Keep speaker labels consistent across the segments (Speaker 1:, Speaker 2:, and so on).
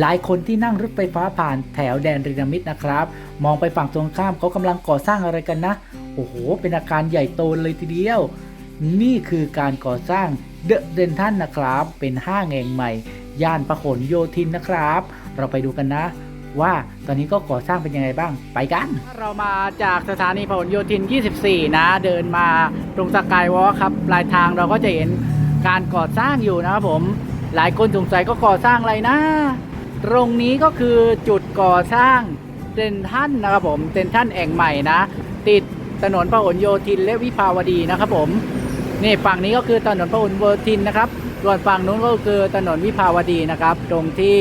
Speaker 1: หลายคนที่นั่งรถไฟฟ้าผ่านแถวแดนเรนามิดนะครับ มองไปฝั่งตรงข้ามเขากำลังก่อสร้างอะไรกันนะ โอ้โห เป็นอาคารใหญ่โตเลยทีเดียว นี่คือการก่อสร้างเดอะเดนทันนะครับ เป็นห้างแห่งใหม่ ย่านพหลโยธินนะครับ เราไปดูกันนะว่าตอนนี้ก็ก่อสร้างเป็นยังไงบ้างไปกัน เรามาจากสถานีพหลโยธิน 24 นะ เดินมาตรงสกายวอล์คครับปลายทางเราก็จะเห็นการก่อสร้างอยู่นะครับผม หลายคนสงสัยก็ก่อสร้างอะไรนะ ตรงนี้ก็คือจุดก่อสร้างเซนทันนะครับผมเซนทันแห่งใหม่นะ ติดถนนพหลโยธินและวิภาวดีนะครับผมนี่ฝั่งนี้ก็คือถนนพหลโยธินนะครับ ส่วนฝั่งนู้นก็คือถนนวิภาวดีนะครับ ตรงที่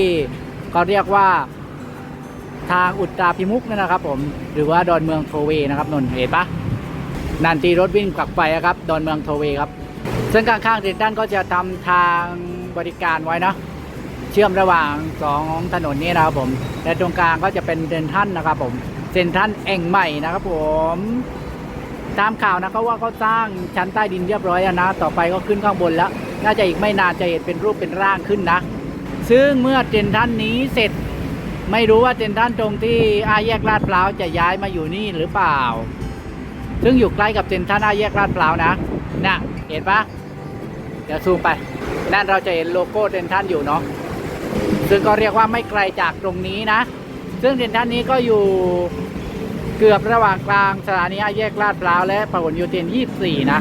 Speaker 1: เขาเรียกว่าทางอุตราพิมุกนั่นนะครับ ผมหรือว่าดอนเมืองโทเวนะครับนนเห็นปะนันตีรถวิ่งกลับไปอะครับ ดอนเมืองโทเวครับ ซึ่งข้างๆเซนทันก็จะทำทางบริการไว้นะ เชื่อมระหว่างสองถนนนี้นะครับผมและตรงกลางก็จะเป็นเซนทันนะครับผมเซนทันแอ่งใหม่นะครับผมตามข่าวนะเขาว่าเขาสร้างชั้นใต้ดินเรียบร้อยแล้วนะ ต่อไปก็ขึ้นข้างบนแล้ว น่าจะอีกไม่นานจะเห็นเป็นรูปเป็นร่างขึ้นนะ ซึ่งเมื่อเซนทันนี้เสร็จ ไม่รู้ว่าเซนทันตรงที่อาแยกลาดพร้าวจะย้ายมาอยู่นี่หรือเปล่า ซึ่งอยู่ใกล้กับเซนทันอาแยกลาดพร้าวนะน่ะเห็นปะเดี๋ยวซูมไปนั่นเราจะเห็นโลโก้เซนทันอยู่เนาะ ซึ่งก็เรียกว่าไม่ไกลจากตรงนี้นะ ซึ่งเซนทรันนี้ก็อยู่เกือบระหว่างกลางสถานีแยกลาดพร้าวและพหลโยธิน24 นะ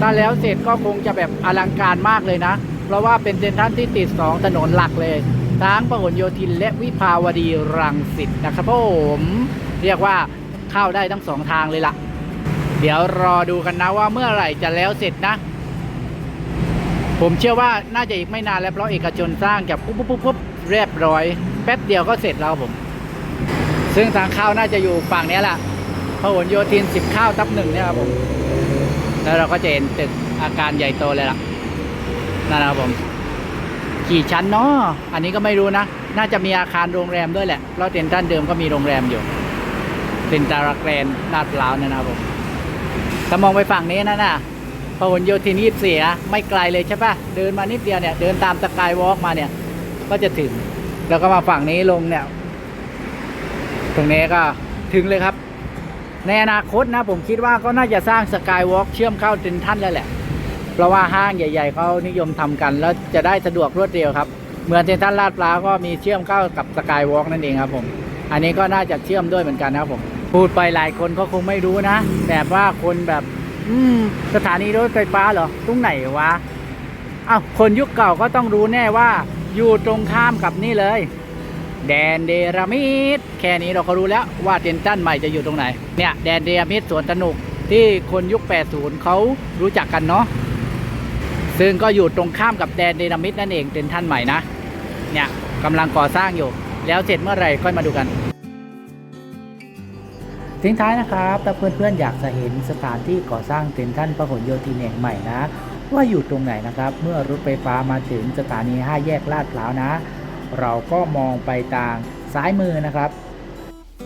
Speaker 1: ถ้าแล้วเสร็จก็คงจะแบบอลังการมากเลยนะ เพราะว่าเป็นเซนทรันที่ติด 2 ถนนหลักเลยทั้งพหลโยธินและวิภาวดีรังสิตนะครับผมเรียกว่าเข้าได้ทั้งสองทางเลยล่ะ เดี๋ยวรอดูกันนะว่าเมื่อไหร่จะแล้วเสร็จนะ ผมเชื่อว่าน่าจะอีกไม่นานแล้วเพราะเอกชนสร้างกับบปุ๊บปุ๊บปุ๊บเรียบร้อย แป๊บเดียวก็เสร็จแล้วผม ซึ่งทางเข้าน่าจะอยู่ฝั่งนี้แหละพหลโยธินสิบข้าวทับหนึ่งเนี่ยครับผม แล้วเราก็จะเห็นตึกอาการใหญ่โตเลยล่ะนั่นนะครับผม กี่ชั้นเนาะอันนี้ก็ไม่รู้นะ น่าจะมีอาคารโรงแรมด้วยแหละ เพราะเต็นท่านเดิมก็มีโรงแรมอยู่เป็นตาราแกรนลาดพร้าวเนี่ยนะครับผมถ้ามองไปฝั่งนี้นั่นน่ะ พหลโยธินยี่สี่นะไม่ไกลเลยใช่ปะเดินมานิดเดียวเนี่ยเดินตามสกายวอล์กมาเนี่ย ก็จะถึง แล้วก็มาฝั่งนี้ลงเนี่ย ตรงนี้ก็ถึงเลยครับ ในอนาคตนะ ผมคิดว่าก็น่าจะสร้างสกายวอล์กเชื่อมเข้าเซนทันแล้วแหละ เพราะว่าห้างใหญ่ ๆเขานิยมทำกัน แล้วจะได้สะดวกรวดเร็วครับเหมือนเซนทันลาดพร้าวก็มีเชื่อมเข้ากับสกายวอล์กนั่นเองครับผม อันนี้ก็น่าจะเชื่อมด้วยเหมือนกันนะครับผมพูดไปหลายคนก็คงไม่รู้นะแบบว่าคนแบบ อืม สถานีรถไฟฟ้าเหรอ ตรงไหนวะอ้าวคนยุคเก่าก็ต้องรู้แน่ว่า อยู่ตรงข้ามกับนี่เลย แดนเดรามิดแค่นี้เราก็รู้แล้วว่าเซนทรันใหม่จะอยู่ตรงไหน เนี่ยแดนเดรามิดสวนสนุกที่คนยุค 80 เขารู้จักกันเนาะ ซึ่งก็อยู่ตรงข้ามกับแดนเดนามิดนั่นเองเป็นท่านใหม่นะ เนี่ยกำลังก่อสร้างอยู่ แล้วเสร็จเมื่อไหร่ค่อยมาดูกัน ทิ้งท้ายนะครับ ถ้าเพื่อนๆอยากจะเห็นสถานที่ก่อสร้างเซ็นทรันพหลโยธินแห่งใหม่นะ ว่าอยู่ตรงไหนนะครับ เมื่อรถไฟฟ้ามาถึงสถานี 5 แยกลาดพร้าวนะ เราก็มองไปทางซ้ายมือนะครับ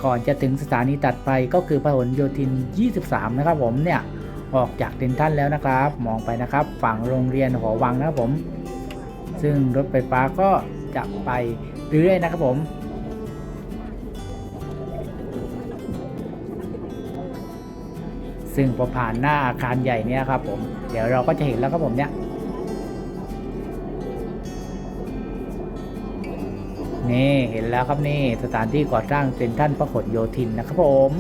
Speaker 1: ก่อนจะถึงสถานีตัดไปก็คือพหลโยธิน 23 นะครับผมเนี่ยออกจากเซ็นทรันแล้วนะครับ มองไปนะครับ ฝั่งโรงเรียนหอวังนะครับผม ซึ่งรถไฟฟ้าก็จะไปเรื่อยๆนะครับผม ซึ่งพอผ่านหน้าอาคารใหญ่เนี่ยครับผมเดี๋ยวเราก็จะเห็นแล้วครับผมเนี่ยนี่เห็นแล้วครับนี่สถานที่ก่อสร้างเซ็นทรัลพหลโยธินนะครับผม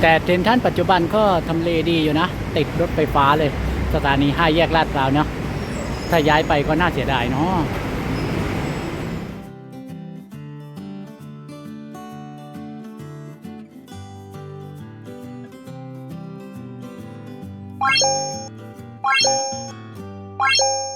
Speaker 1: แต่เซนทรันปัจจุบันก็ทำเลดีอยู่นะ ติดรถไฟฟ้าเลย สถานีห้าแยกลาดพร้าวเนาะ ถ้าย้ายไปก็น่าเสียดายเนาะ
Speaker 2: Bye.